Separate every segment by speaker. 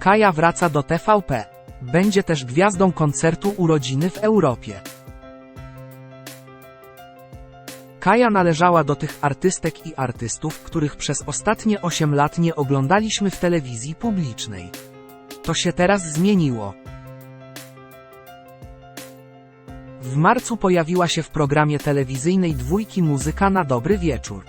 Speaker 1: Kaja wraca do TVP. Będzie też gwiazdą koncertu urodziny w Europie. Kaja należała do tych artystek i artystów, których przez ostatnie 8 lat nie oglądaliśmy w telewizji publicznej. To się teraz zmieniło. W marcu pojawiła się w programie telewizyjnej dwójki Muzyka na Dobry Wieczór.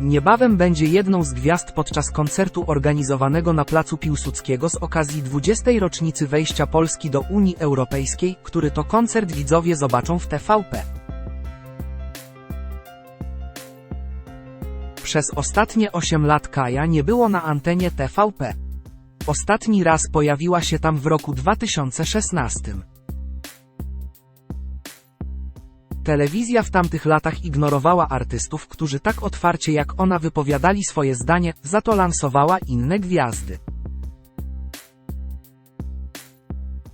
Speaker 1: Niebawem będzie jedną z gwiazd podczas koncertu organizowanego na Placu Piłsudskiego z okazji 20. rocznicy wejścia Polski do Unii Europejskiej, który to koncert widzowie zobaczą w TVP. Przez ostatnie 8 lat Kaja nie było na antenie TVP. Ostatni raz pojawiła się tam w roku 2016. Telewizja w tamtych latach ignorowała artystów, którzy tak otwarcie jak ona wypowiadali swoje zdanie, za to lansowała inne gwiazdy.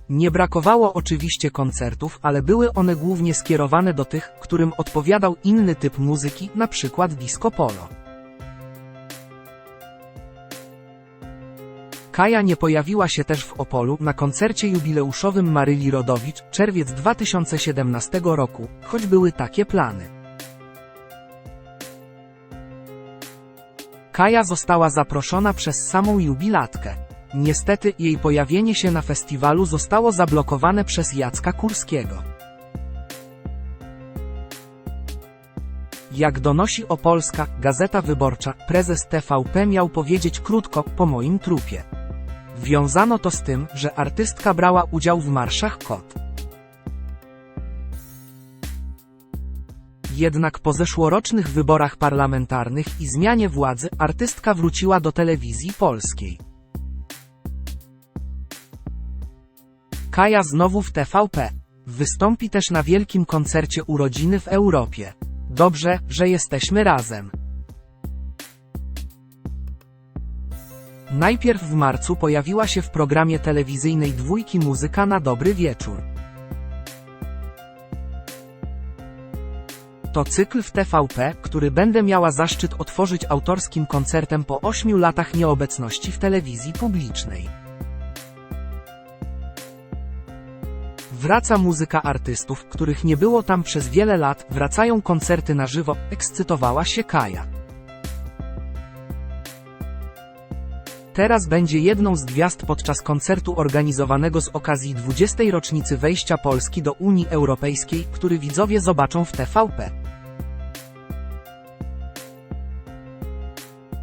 Speaker 1: Nie brakowało oczywiście koncertów, ale były one głównie skierowane do tych, którym odpowiadał inny typ muzyki, na przykład disco polo. Kaja nie pojawiła się też w Opolu na koncercie jubileuszowym Maryli Rodowicz, czerwiec 2017 roku, choć były takie plany. Kaja została zaproszona przez samą jubilatkę. Niestety jej pojawienie się na festiwalu zostało zablokowane przez Jacka Kurskiego. Jak donosi Opolska Gazeta Wyborcza, prezes TVP miał powiedzieć krótko po moim trupie. Wiązano to z tym, że artystka brała udział w marszach KOT. Jednak po zeszłorocznych wyborach parlamentarnych i zmianie władzy artystka wróciła do telewizji polskiej. Kaja znowu w TVP. Wystąpi też na wielkim koncercie urodziny w Europie. Dobrze, że jesteśmy razem. Najpierw w marcu pojawiła się w programie telewizyjnej dwójki Muzyka na Dobry Wieczór. To cykl w TVP, który będę miała zaszczyt otworzyć autorskim koncertem po 8 latach nieobecności w telewizji publicznej. Wraca muzyka artystów, których nie było tam przez wiele lat, wracają koncerty na żywo, ekscytowała się Kaja. Teraz będzie jedną z gwiazd podczas koncertu organizowanego z okazji 20. rocznicy wejścia Polski do Unii Europejskiej, który widzowie zobaczą w TVP.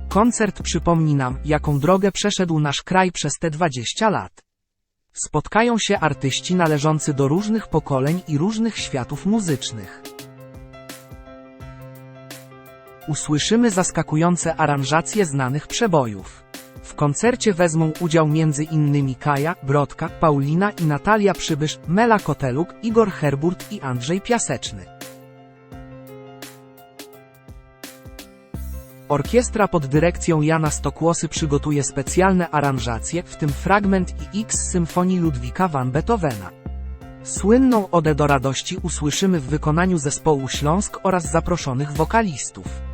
Speaker 1: Koncert przypomni nam, jaką drogę przeszedł nasz kraj przez te 20 lat. Spotkają się artyści należący do różnych pokoleń i różnych światów muzycznych. Usłyszymy zaskakujące aranżacje znanych przebojów. W koncercie wezmą udział m.in. Kaja, Brodka, Paulina i Natalia Przybysz, Mela Koteluk, Igor Herburt i Andrzej Piaseczny. Orkiestra pod dyrekcją Jana Stokłosy przygotuje specjalne aranżacje, w tym fragment i X symfonii Ludwika van Beethovena. Słynną Odę do radości usłyszymy w wykonaniu zespołu Śląsk oraz zaproszonych wokalistów.